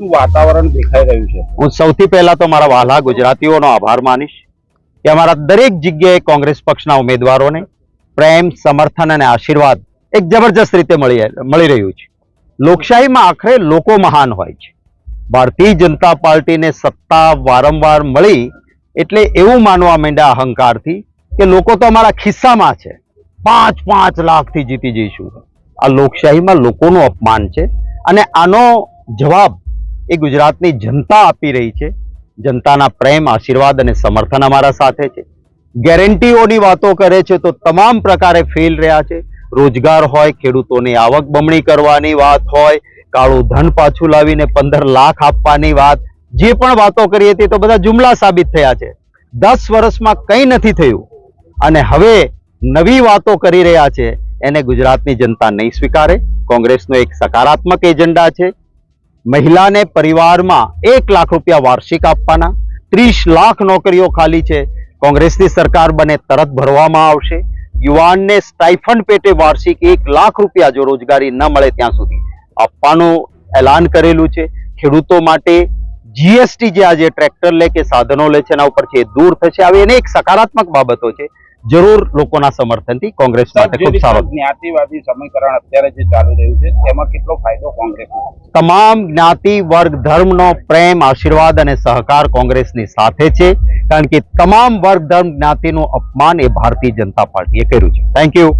વાતાવરણ દેખાઈ રહ્યું છે? હું સૌથી પહેલા તો મારા વાલા ગુજરાતીઓનો આભાર માનીશ કે અમારા દરેક જગ્યાએ કોંગ્રેસ પક્ષના ઉમેદવારોને પ્રેમ, સમર્થન અને આશીર્વાદ એક જબરજસ્ત રીતે મળી મળી રહ્યું છે. લોકશાહીમાં આખરે લોકો મહાન હોય છે. ભારતીય જનતા પાર્ટીને સત્તા વારંવાર મળી એટલે એવું માનવા માંડ્યા અહંકારથી કે લોકો તો અમારા ખિસ્સામાં છે. પાંચ પાંચ લાખથી જીતી જઈશું. આ લોકશાહીમાં લોકોનું અપમાન છે અને આનો જવાબ એ ગુજરાતની જનતા આપી રહી છે. જનતાના પ્રેમ, આશીર્વાદ અને સમર્થન અમારા સાથે છે. ગેરંટીઓની વાતો કરે છે તો તમામ પ્રકારે ફેલ રહ્યા છે. રોજગાર હોય, ખેડૂતોની આવક બમણી કરવાની વાત હોય, કાળું ધન પાછું લાવીને પંદર લાખ આપવાની વાત, જે પણ વાતો કરી હતી તો બધા જુમલા સાબિત થયા છે. દસ વર્ષમાં કંઈ નથી થયું. અને હવે નવી વાતો કરી રહ્યા છે. એને ગુજરાતની જનતા નહીં સ્વીકારે. કોંગ્રેસનો એક સકારાત્મક એજન્ડા છે. મહિલાને પરિવારમાં એક લાખ રૂપિયા વાર્ષિક આપવાના, ત્રીસ લાખ નોકરીઓ ખાલી છે. કોંગ્રેસની સરકાર બને તરત ભરવામાં આવશે. યુવાનને સ્ટાઇફંડ પેટે વાર્ષિક એક લાખ રૂપિયા જો રોજગારી ન મળે ત્યાં સુધી આપવાનું એલાન કરેલું છે. ખેડૂતો માટે જીએસટી જે આજે ટ્રેક્ટર લે કે સાધનો લે છે એના ઉપરથી એ દૂર થશે. આવી અનેક સકારાત્મક બાબતો છે. જરૂર લોકોના સમર્થનથી કોંગ્રેસ માટે ખૂબ સારો. જ્ઞાતિવાદી સમીકરણ અત્યારે જે ચાલી રહ્યું છે તેમાં કેટલો ફાયદો કોંગ્રેસ તમામ જ્ઞાતિ વર્ગ ધર્મનો પ્રેમ આશીર્વાદ અને સહકાર કોંગ્રેસની સાથે છે. કારણ કે તમામ વર્ગ ધર્મ જ્ઞાતિનું અપમાન એ ભારતીય જનતા પાર્ટીએ કર્યું છે. Thank you